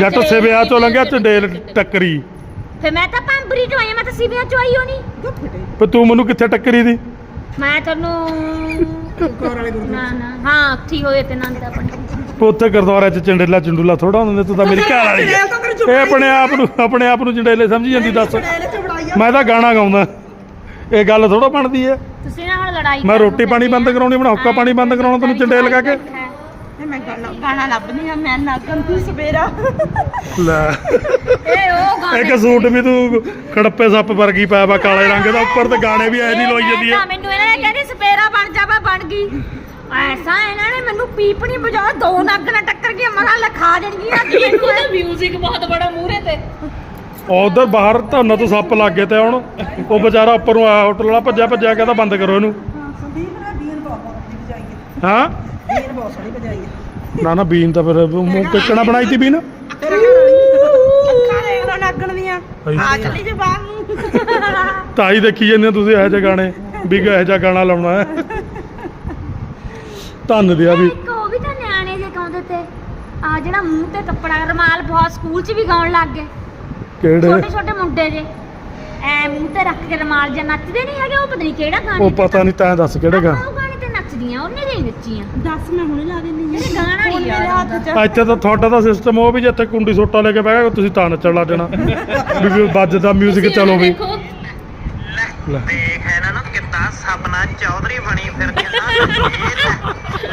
A: ਜੱਟ ਸਿਵਿਆ ਚੋਂ ਲੰਘਿਆ ਚੰਡੇਲ ਟੱਕਰੀ।
C: ਫੇ ਮੈਂ ਤਾਂ ਪੰਬਰੀ ਤੋਂ ਆਈ ਹਾਂ, ਮੈਂ ਤਾਂ ਸਿਵਿਆਂ ਚੋਂ ਆਈ ਹੋਣੀ।
A: ਪਰ ਤੂੰ ਮੈਨੂੰ ਕਿੱਥੇ ਟੱਕਰੀ ਦੀ?
C: ਮੈਂ ਤੁਹਾਨੂੰ ਨਾ ਨਾ। ਹਾਂ ਉੱਥੇ ਹੋਏ ਤੇ ਨੰਦ ਆਪਣੇ
A: ਉੱਥੇ ਗੁਰਦੁਆਰੇ ਚ ਚੰਡੇਲਾ ਚੰਡੂਲਾ ਥੋੜਾ ਹੁੰਦੇ ਤੂੰ ਤਾਂ ਮੇਰੀ ਘਰ ਵਾਲੀ ਇਹ ਆਪਣੇ ਆਪ ਨੂੰ ਆਪਣੇ ਆਪ ਨੂੰ ਚੰਡੇਲੇ ਸਮਝੀ ਜਾਂਦੀ ਦੱਸ। ਮੈਂ ਤਾਂ ਗਾਣਾ ਗਾਉਂਦਾ। ਇਹ ਗੱਲ ਥੋੜਾ ਬਣਦੀ ਹੈ।
C: ਤੁਸੀਂ ਨਾ ਹੁਣ ਲੜਾਈ
A: ਮੈਂ ਰੋਟੀ ਪਾਣੀ ਬੰਦ। ਕਰਾਉਣੀ ਆਪਣਾ ਹੁੱਕਾ ਪਾਣੀ ਬੰਦ ਕਰਾਉਣਾ ਤੈਨੂੰ ਚੰਡੇਲ ਲਗਾ ਕੇ।
B: ਮੈਂ ਗਾਣਾ ਗਾਣਾ ਲੱਭਦੀ ਆ ਮੈਂ ਨਾਗਨ ਤੂੰ ਸਵੇਰਾ।
A: ਲੈ।
C: ਇਹ ਉਹ ਗਾਣੇ
A: ਇੱਕ ਸੂਟ ਵੀ ਤੂੰ ਖੜੱਪੇ ਸੱਪ ਵਰਗੀ ਪਾਇਆ ਵਾ ਕਾਲੇ ਰੰਗ ਦਾ ਉੱਪਰ ਤੇ ਗਾਣੇ ਵੀ ਐ ਨਹੀਂ ਲੋਈ ਜਾਂਦੀ
C: ਤਾਂ
A: ਹੈ
C: ਮੈਨੂੰ ਇਹਨਾਂ ਨੇ ਕਹਿੰਦੀ ਸਪੇਰਾ ਬਣ ਜਾ ਮੈਂ ਬਣ ਗਈ। ਐਸਾ ਇਹਨਾਂ ਨੇ ਮੈਨੂੰ ਪੀਪਣੀ ਵਜਾ ਦੋ ਨੱਗ ਨਾਲ ਟੱਕਰ ਕੇ ਮਗਾ ਲਖਾ ਦੇਣਗੀ ਅੱਜ ਮੈਨੂੰ ਇਹ
E: ਮਿਊਜ਼ਿਕ ਬਹੁਤ ਬੜਾ ਮੂਹਰੇ ਤੇ।
A: ਉਧਰ ਬਾਹਰ ਧੰਨ ਤੋਂ ਸੱਪ ਲੱਗ ਗਏ ਤੇ ਹੁਣ ਉਹ ਵਿਚਾਰਾ ਉੱਪਰ ਨੂੰ ਆਇਆ ਹੋਟਲ ਵਾਲਾ ਭੱਜਿਆ ਭੱਜਿਆ ਕਹਿੰਦਾ ਬੰਦ ਕਰੋ ਇਹਨੂੰ।
B: ਸੰਦੀਪ ਨੇ ਬੀਨ ਬਹੁਤ ਬਹੁਤ ਵਜਾਈ ਹੈ।
A: ਹਾਂ?
B: ਬੀਨ ਬਹੁਤ ਸੋਹਣੀ ਵਜਾਈ ਹੈ
A: ਨਾ ਨਾ ਬੀਨ ਤਾਂ ਫਿਰ ਮੂੰਹ ਕਿੱਕਣਾ ਬਣਾਈ ਤੀ ਬੀਨ?
B: ਤੇਰੇ ਘਰ ਵਾਲੀ ਅੱਖਾਂ ਦੇਖ ਲੋ ਨਾਗਣ ਦੀਆਂ। ਆ ਚੱਲੀ ਜੇ ਬਾਹਰ ਨੂੰ।
A: ਤਾਈ ਦੇਖੀ ਜਾਂਦੇ ਹੋ ਤੁਸੀਂ ਇਹੋ ਜਿਹੇ ਗਾਣੇ ਵੀ ਇਹੋ ਜਿਹਾ ਗਾਣਾ ਲਾਉਣਾ ਹੈ। ਧੰਨ ਦਿਆ ਵੀ।
C: ਇੱਕ ਉਹ ਵੀ ਤਾਂ ਨਿਆਣੇ ਜੇ ਗਾਉਂਦੇ ਤੇ। ਆ ਜਿਹੜਾ ਮੂੰਹ ਤੇ ਕੱਪੜਾ ਰਮਾਲ ਬਹੁਤ ਸਕੂਲ 'ਚ ਵੀ ਗਾਉਣ ਲੱਗ ਗਏ।
A: ਕਿਹੜੇ?
C: ਛੋਟੇ ਛੋਟੇ ਮੁੰਡੇ ਜੇ। ਐ ਮੂੰਹ ਤੇ ਰੱਖ ਕੇ ਰਮਾਲ ਜਾਂ ਨੱਚਦੇ ਨਹੀਂ ਹੈਗੇ ਉਹ ਪਤਾ ਨਹੀਂ ਕਿਹੜਾ ਗਾਣਾ
A: ਉਹ ਪਤਾ ਨਹੀਂ ਤੈਂ ਦੱਸ ਕਿਹੜੇ ਗਾ
C: ਉਹ ਗਾਣੇ ਤੇ ਨੱਚਦੀਆਂ ਉਹਨੇ ਦੇ ਹੀ ਨੱਚੀਆਂ
B: ਦੱਸ ਮੈਂ ਹੁਣੇ ਲਾ ਦਿੰਦੀ
C: ਇਹ ਗਾਣਾ ਨਹੀਂ
B: ਮੇਰੇ
C: ਯਾਰ
B: ਹੱਥ ਚ
A: ਇੱਥੇ ਤਾਂ ਤੁਹਾਡਾ ਤਾਂ ਸਿਸਟਮ ਉਹ ਵੀ ਜਿੱਥੇ ਕੁੰਡੀ ਸੋਟਾ ਲੈ ਕੇ ਬਹਿ ਗਏ ਤੁਸੀਂ ਤਾਂ ਨੱਚਣ ਲੱਗ ਜਾਣਾ। ਵੀ ਵੀ ਵੱਜਦਾ 뮤직 ਚਲੋ ਵੀ। ਲੈ
F: ਦੇਖ ਇਹਨਾਂ ਨੂੰ ਕਿੱਦਾਂ ਸਪਨਾ ਚੌਧਰੀ ਬਣੀ ਫਿਰਦੀ ਆ।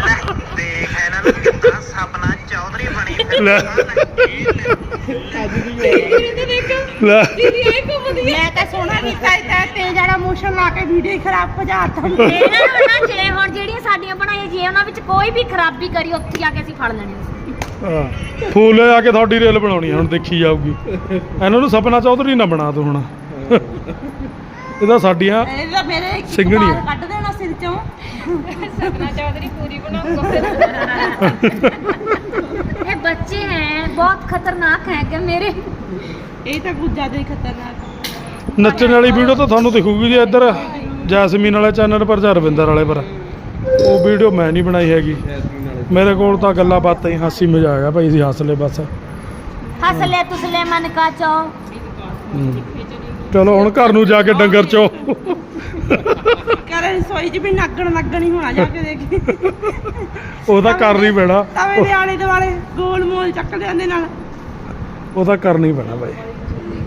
F: ਲੈ ਦੇਖ ਇਹਨਾਂ ਨੂੰ ਕਿੱਦਾਂ ਸਪਨਾ ਚੌਧਰੀ ਬਣੀ ਫਿਰਦੀ
A: ਲੈ। ਲੈ
B: ਮੈਂ ਤਾਂ ਸੋਹਣਾ ਕੀਤਾ ਇਦਾਂ ਤੇ ਜਿਹੜਾ ਮੋਸ਼ਨ ਲਾ ਕੇ ਵੀਡੀਓ ਹੀ ਖਰਾਬ
C: ਇਹਨਾਂ ਨੂੰ ਨਾ ਜੇ ਹੁਣ ਜਿਹੜੀਆਂ ਸਾਡੀਆਂ ਬਣਾਈਆਂ ਜੇ ਉਹਨਾਂ ਵਿੱਚ ਕੋਈ ਵੀ ਖਰਾਬੀ ਕਰੀ ਉੱਥੇ ਆ ਕੇ ਅਸੀਂ ਫੜ ਲੈਣੇ
A: ਹਾਂ। ਫੂਲ ਆ ਕੇ ਤੁਹਾਡੀ ਰੇਲ ਬਣਾਉਣੀ ਆ, ਹੁਣ ਦੇਖੀ ਜਾਊਗੀ। ਇਹਨਾਂ ਨੂੰ ਸਪਨਾ ਚੌਧਰੀ ਨਾ ਬਣਾ ਦੋ ਹੁਣ। ਇਹਦਾ ਸਾਡੀਆਂ
B: ਇਹ ਤਾਂ ਮੇਰੇ
A: ਸਿੰਘਣੀ ਆ।
B: ਕੱਢ ਦੇਣਾ ਸਿਰ ਚੋਂ।
E: ਸਪਨਾ ਚੌਧਰੀ ਪੂਰੀ ਬਣਾਉਂਗਾ।
C: ਇਹ ਬੱਚੇ ਹੈ ਬਹੁਤ ਖਤਰਨਾਕ ਹੈ ਕਿ ਮੇਰੇ।
B: ਇਹ ਤਾਂ ਕੁਝ ਜ਼ਿਆਦਾ ਹੀ ਖਤਰਨਾਕ
A: ਨੱਚਣ ਵਾਲੀ ਵੀਡੀਓ ਤਾਂ ਤੁਹਾਨੂੰ ਦਿਖੂਗੀ ਜੀ ਇੱਧਰ ਜੈਸਮੀਨ ਵਾਲੇ ਚੈਨਲ ਪਰ ਜਾਂ ਰਵਿੰਦਰ ਵਾਲੇ ਪਰ। ਉਹ ਵੀਡੀਓ ਮੈਂ ਨਹੀਂ ਬਣਾਈ ਹੈਗੀ। ਮੇਰੇ ਕੋਲ ਤਾਂ ਗੱਲਾਂ ਬਾਤਾਂ ਹੀ ਹਾਸੀ ਮਜ਼ਾਕ ਆ ਭਾਈ ਅਸੀਂ ਹੱਸ ਲਏ ਬਸ।
C: ਹੱਸ ਲੈ ਤੁਸਲੇ ਮਨ ਕਾ ਚੋ
A: ਹੂੰ। ਚਲੋ ਹੁਣ ਘਰ ਨੂੰ ਜਾ ਕੇ ਡੰਗਰ ਚੋ।
B: ਕਰੇ ਰਸੋਈ 'ਚ ਵੀ ਨਾਗਣ ਲੱਗਣ ਹੀ ਹੋਣਾ ਜਾ ਕੇ ਦੇਖੀ।
A: ਉਹਦਾ ਕਰਨੀ ਪੈਣਾ
B: ਤਵੇ ਦੇ ਆਲੇ ਦੁਆਲੇ ਗੋਲ ਮੋਲ ਚੱਕ ਲਿਆਂਦੇ ਨਾਲ।
A: ਉਹਦਾ ਕਰਨੀ ਪੈਣਾ ਭਾਈ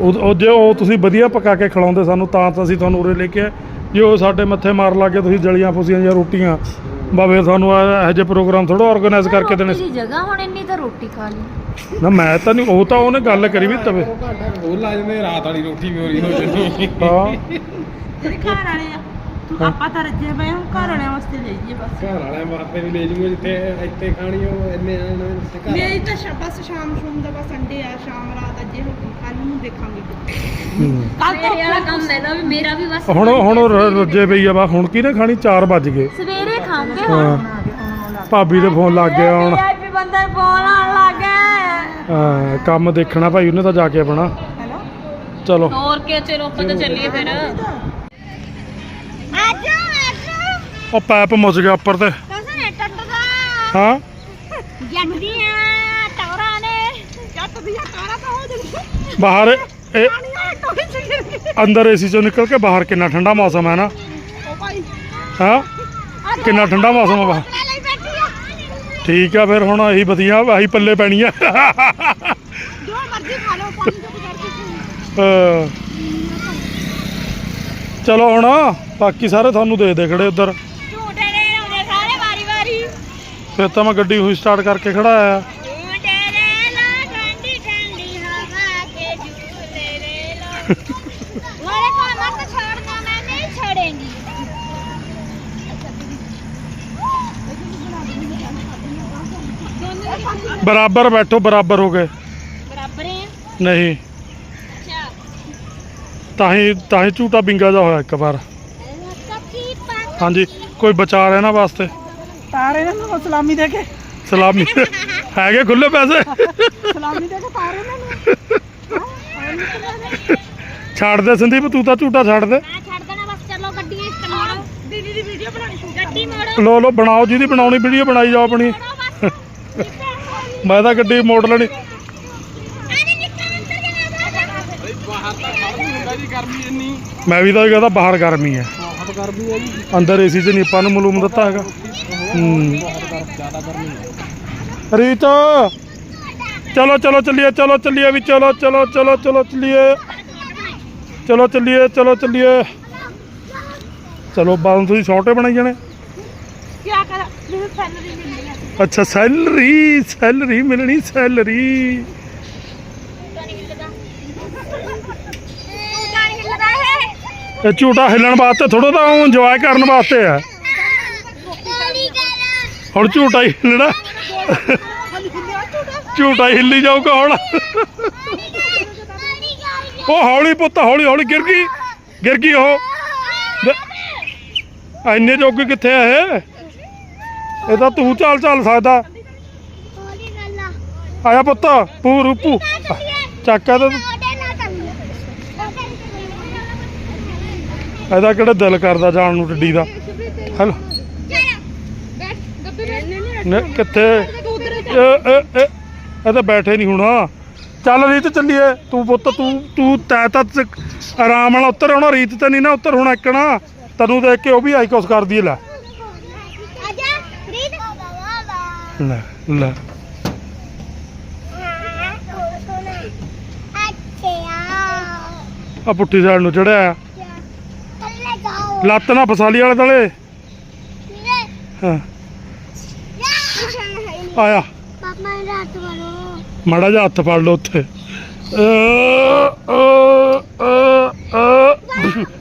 A: ਉਹ ਉਹ ਜੇ ਉਹ ਤੁਸੀਂ ਵਧੀਆ ਪਕਾ ਕੇ ਖਿਲਾਉਂਦੇ ਸਾਨੂੰ ਤਾਂ ਤਾਂ ਅਸੀਂ ਤੁਹਾਨੂੰ ਉਰੇ ਲੈ ਕੇ ਆਏ। ਜੇ ਉਹ ਸਾਡੇ ਮੱਥੇ ਮਾਰ ਲਾ ਕੇ ਤੁਸੀਂ ਜਲੀਆਂ ਫੁਸੀਆਂ ਜਾਂ ਰੋਟੀਆਂ। ਬਾਵੇ ਸਾਨੂੰ ਇਹ- ਜਿਹੇ ਪ੍ਰੋਗਰਾਮ ਥੋੜਾ ਆਰਗੇਨਾਈਜ਼ ਕਰਕੇ ਦੇਣੇ ਸੀ।
C: ਦੀ ਜਗ੍ਹਾ ਹੁਣ ਇੰਨੀ ਤਾਂ ਰੋਟੀ ਖਾ ਲਈ।
A: ਨਾ ਮੈਂ ਤਾਂ ਨਹੀਂ ਉਹ ਤਾਂ ਉਹਨੇ ਗੱਲ ਕਰੀ ਵੀ ਤਵੇ।
D: ਉਹ ਲਾ ਜਾਂਦੇ ਰਾਤ ਵਾਲੀ ਰੋਟੀ ਵੀ ਹੋਰੀ ਹੋ ਜਾਂਦੀ
A: ਹਾਂ।
B: ਜਿਹੜੇ ਘਰ ਵਾਲੇ ਆ। ਆਪਾਂ ਤਾਂ ਰੱਜੇ ਪਏ ਹਾਂ ਘਰ ਵਾਲਿਆਂ ਵਾਸਤੇ ਲੈ ਜਾਈਏ ਬਸ।
D: ਘਰ ਵਾਲਿਆਂ ਵਾਸਤੇ ਵੀ ਲੈ ਜੂਗੇ ਜਿੱਥੇ ਇੱਥੇ ਖਾਣੀ ਉਹ ਇੰਨੇ ਆਣ ਤੇ ਘਰ
B: ਮੇਰੀ ਤਾਂ ਸ਼- ਬਸ ਸ਼ਾਮ ਸ਼ੂਮ ਦਾ ਬਸ ਸੰਡੇ ਆ ਸ਼ਾਮ ਰਾਤ ਅੱਜ ਹੋ ਗਈ ਕੱਲ ਨੂੰ ਦੇਖਾਂਗੇ
A: ਹੂੰ।
B: ਕੱਲ
C: ਮੇਰੇ ਵਾਲਾ ਕੰਮ ਹੈ ਨਾ ਵੀ ਮੇਰਾ ਵੀ ਬਸ
A: ਹੁਣ ਹੁਣ ਰ- ਰੱਜੇ ਪਈ ਆ ਵਾ ਹੁਣ ਕਿਹਨੇ ਖਾਣੀ 4 ਵੱਜ ਗਏ।
C: ਸਵੇਰੇ ਖਾਂਗੇ
A: ਹਾਂ।
C: ਹੁਣ।
A: ਭਾਬੀ ਦੇ ਫੋਨ ਲੱਗ ਗਿਆ ਹੁਣ।
C: ਵੀਆਈਪੀ ਬੰਦਾ ਫੋਨ ਆਉਣ ਲੱਗ ਗਿਆ
A: ਹਾਂ, ਕੰਮ ਦੇਖਣਾ ਭਾਈ ਉਹਨੇ ਤਾਂ ਜਾ ਕੇ ਆਪਣਾ।
B: ਹੈਲੋ?
A: ਚਲੋ।
E: ਹੋਰ ਕੀ ਚਲੋ ਆਪਾਂ ਤਾਂ ਚੱਲੀਏ ਫਿਰ।
C: ਆਜੋ ਆਜੋ।
A: ਉਹ ਪੈਪ ਮੁੱਚ ਗਿਆ ਉੱਪਰ ਤੇ।
C: ਕਸਨ ਟੱਟਦਾ
A: ਹਾਂ?
C: ਜੰਦੀਆਂ ਟੌਰਾਂ ਨੇ।
B: ਜੱਟ ਦੀਆਂ ਕਾਰਾਂ ਤਾਂ ਹੋ ਜਾਂਦੀਆਂ
A: ਬਾਹਰ ਇਹ ਅੰਦਰ ਏਸੀ ਚੋਂ ਨਿਕਲ ਕੇ ਬਾਹਰ ਕਿੰਨਾ ਠੰਡਾ ਮੌਸਮ ਹੈ ਨਾ।
B: ਉਹ ਭਾਈ।
A: ਹਾਂ? ਕਿੰਨਾ ਠੰਡਾ ਮੌਸਮ ਆ ਬਾਹਰ। ਠੀਕ ਆ ਫਿਰ ਹੁਣ ਅਸੀਂ ਵਧੀਆ ਆਹੀ ਪੱਲੇ ਪੈਣੀ ਆ।
B: ਜੋ ਮਰਜ਼ੀ ਖਾ ਲਓ ਪਾਣੀ
A: ਚਲੋ ਹੁਣ ਬਾਕੀ ਸਾਰੇ ਤੁਹਾਨੂੰ ਦੇ ਦੇ ਖੜੇ ਉੱਧਰ।
C: ਝੂਟੇ ਦੇ ਲਾਉਂਦੇ ਸਾਰੇ ਵਾਰੀ ਵਾਰੀ।
A: ਫਿਰ ਤਾਂ ਮੈਂ ਗੱਡੀ ਹੋਈ ਸਟਾਰਟ ਕਰਕੇ ਖੜਾ ਆਇਆ।
C: ਝੂਟੇ ਦੇ ਲਾ ਠੰਡੀ ਠੰਡੀ ਹਵਾ ਕੇ ਝੂਟੇ ਦੇ ਲਾ। ਵਾਲੇ ਕੋ ਮਤ ਛੋੜਨਾ ਮੈਂ ਨਹੀਂ ਛੜेंगी
A: ਬਰਾਬਰ ਬੈਠੋ ਬਰਾਬਰ ਹੋ ਗਏ।
C: ਬਰਾਬਰ ਹੈ
A: ਨਹੀਂ।
C: ਅੱਛਾ।
A: ਤਾਂ ਹੀ ਤਾਂ ਹੀ ਝੂਟਾ ਬਿੰਗਾ ਜਾ ਹੋਇਆ ਇੱਕ ਵਾਰ। ਹਾਂਜੀ ਕੋਈ ਬਚਾ ਰਿਹਾ ਨਾ ਵਾਸਤੇ?
B: ਤਾਰੇ ਇਹਨਾਂ ਨੂੰ ਸਲਾਮੀ ਦੇ ਕੇ।
A: ਸਲਾਮੀ। ਹੈਗੇ ਖੁੱਲੇ ਪੈਸੇ?
B: ਸਲਾਮੀ ਦੇ ਕੇ ਤਾਰੇ ਇਹਨਾਂ ਨੂੰ
A: ਛੱਡ ਦੇ ਸੰਦੀਪ ਤੂੰ ਤਾਂ ਝੂਟਾ ਛੱਡ ਦੇ।
C: ਮੈਂ ਛੱਡ ਦੇਣਾ ਬਸ ਚਲੋ ਗੱਡੀਆਂ ਇਸ ਮੋੜੋ।
B: ਦੀਦੀ ਦੀ ਵੀਡੀਓ ਬਣਾਣੀ ਸ਼ੂਟ
C: ਗੱਡੀ ਮੋੜੋ।
A: ਲੋ ਲੋ ਬਣਾਓ ਜਿਹਦੀ ਬਣਾਉਣੀ ਵੀਡੀਓ ਬਣਾਈ ਜਾਓ ਆਪਣੀ।
C: ਮੋੜੋ ਬਸ।
A: ਮੈਂ ਤਾਂ ਗੱਡੀ ਮੋੜ ਲੈਣੀ।
D: ਬਾਹਰ ਤਾਂ ਖੜ ਨਹੀਂ ਹੁੰਦਾ ਜੀ ਗਰਮੀ ਇੰਨੀ।
A: ਮੈਂ ਵੀ ਤਾਂ ਇਹ ਕਹਿੰਦਾ ਬਾਹਰ ਗਰਮੀ ਹੈ।
D: ਗਰਮੀ ਹੈ ਜੀ।
A: ਅੰਦਰ ਏਸੀ 'ਚ ਨਹੀਂ ਆਪਾਂ ਨੂੰ ਮਲੂਮ ਦਿੱਤਾ ਹੈਗਾ। ਹੂੰ।
D: ਬਹੁਤ ਗਰਮ ਜ਼ਿਆਦਾ ਗਰਮੀ ਹੈ
A: ਰੀਤ! ਚਲੋ ਚਲੋ ਚੱਲੀਏ ਚਲੋ ਚੱਲੀਏ ਵੀ ਚਲੋ ਚਲੋ ਚਲੋ ਚਲੋ ਚੱਲੀਏ। ਚਲੋ ਚੱਲੀਏ ਚਲੋ ਚੱਲੀਏ। ਚਲੋ ਬਾਲ ਤੁਸੀਂ ਛੋਟੇ ਬਣਾਈ ਜਾਣੇ।
E: ਕੀ ਕਰਾਂ? ਮੈਨੂੰ ਸੈਲਰੀ ਮਿਲਣੀ ਹੈ।
A: ਅੱਛਾ ਸੈਲਰੀ ਸੈਲਰੀ ਮਿਲਣੀ ਸੈਲਰੀ। ਇਹ ਝੂਟਾ ਹਿੱਲਣ ਵਾਸਤੇ ਥੋੜਾ ਤਾਂ ਇੰਜੋਏ ਕਰਨ ਵਾਸਤੇ ਹੈ ਹੁਣ ਝੂਟਾ ਹੀ ਹਿੱਲਣਾ। ਝੂਟਾ ਹੀ ਹਿੱਲੀ ਜਾਊਗਾ ਹੁਣ। ਉਹ ਹੌਲੀ ਪੁੱਤ ਹੌਲੀ ਹੌਲੀ ਗਿਰ ਗਈ ਗਿਰ ਗਈ ਉਹ। ਇੰਨੇ ਜੋਗੀ ਕਿੱਥੇ ਆ ਇਹ? ਇਹ ਤਾਂ ਤੂੰ ਚੱਲ ਚੱਲ ਸਕਦਾ। ਆਇਆ ਪੁੱਤ ਪੂ ਰੂਪੂ। ਚੱਕ ਆ ਤੇ ਇਹਦਾ ਕਿਹੜਾ ਦਿਲ ਕਰਦਾ ਜਾਣ ਨੂੰ ਟੱਡੀ ਦਾ? ਹਲੋ। ਨੇ ਕਿੱਥੇ? ਇਹ ਤਾਂ ਬੈਠੇ ਨਹੀਂ ਹੁਣ। ਚੱਲ ਰੀਤ ਚੱਲੀਏ। ਤੂੰ ਪੁੱਤ ਤੂੰ ਤੂੰ ਤੈ ਤਾਂ ਸ- ਆਰਾਮ ਨਾਲ ਉੱਤਰ ਆਉਣਾ ਰੀਤ ਤੇ ਨਹੀਂ ਨਾ ਉੱਤਰ ਹੋਣਾ ਇੱਕਣਾ ਤੈਨੂੰ ਦੇਖ ਕੇ ਉਹ ਵੀ ਆਈ ਕੁਛ ਕਰਦੀ ਲੈ। ਲੈ ਲੈ। ਆ? ਪੁੱਠੀ ਸਾਈਡ ਨੂੰ ਚੜਿਆ ਲੱਤ ਨਾ ਫਸਾਲੀ ਵਾਲੇ ਦਲੇ ਹਾਂ। ਆਇਆ।
C: ਪਾਪਾ ਰਾਤ ਵਾਲੋ
A: ਮਾੜਾ ਜਿਹਾ ਹੱਥ ਫੜ ਲਓ ਉੱਥੇ।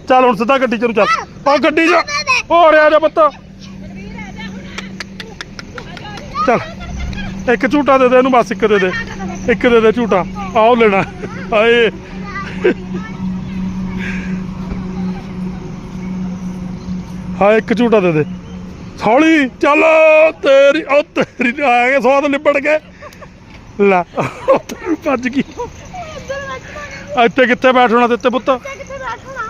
A: ਚੱਲ ਹੁਣ ਸਿੱਧਾ ਗੱਡੀ ਚ ਨੂੰ ਚੱਲ। ਉਹ ਗੱਡੀ ਚ। ਹੋ ਰਿਹਾ ਜਾ ਪੁੱਤ। ਚੱਲ। ਇੱਕ ਝੂਟਾ ਦੇ ਦੇ ਇਹਨੂੰ ਬਸ ਇੱਕ ਦੇ ਦੇ। ਇੱਕ ਦੇ ਦੇ ਝੂਟਾ। ਆਓ ਲੈਣਾ। ਹਾਏ। ਹਾਂ ਇੱਕ ਝੂਟਾ ਦੇ ਦੇ। ਹੌਲੀ ਚੱਲ ਤੇਰੀ ਉਹ ਤੇਰੀ ਆ ਗਏ ਸਵਾਦ ਲਿਬੜ ਕੇ ਲੈ ਉੱਧਰ ਭੱਜ ਗਈ। ਇੱਥੇ ਕਿੱਥੇ ਬੈਠਣਾ ਦਿੱਤੇ ਪੁੱਤ
C: ਕਿੱਥੇ ਬੈਠਣਾ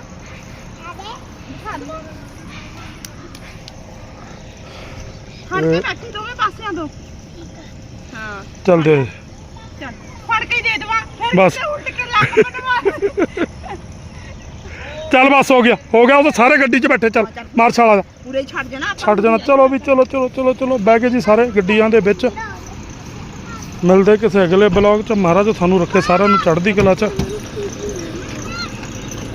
E: ਫੜ ਕੇ ਬੈਠੀ ਦੋਵੇਂ ਪਾਸਿਆਂ ਤੋਂ। ਹਾਂ।
A: ਚੱਲ ਦੇ।
E: ਚੱਲ ਫੜ ਕੇ ਦੇ ਦੇਵਾਂ। ਫਿਰ
A: ਬਸ।
E: ਉਲਟ ਕੇ ਲੱਕ ਮਟ ਮਾਰ
A: ਚੱਲ ਬਸ ਹੋ ਗਿਆ ਹੋ ਗਿਆ ਉਹ ਤਾਂ ਸਾਰੇ ਗੱਡੀ 'ਚ ਬੈਠੇ ਚੱਲ ਮਾਰਸ਼ਾਲਾ ਦਾ
E: ਪੂਰੇ ਛੱਡ ਜਾਣਾ ਆਪਾਂ
A: ਛੱਡ ਜਾਣਾ। ਚਲੋ ਵੀ ਚਲੋ ਚਲੋ ਚਲੋ ਚਲੋ ਬਹਿ ਗਏ ਜੀ ਸਾਰੇ ਗੱਡੀਆਂ ਦੇ ਵਿੱਚ। ਮਿਲਦੇ ਕਿਸੇ ਅਗਲੇ ਬਲੌਗ 'ਚ। ਮਹਾਰਾਜ ਤੁਹਾਨੂੰ ਰੱਖੇ ਸਾਰਿਆਂ ਨੂੰ ਚੜ੍ਹਦੀ ਕਲਾ 'ਚ।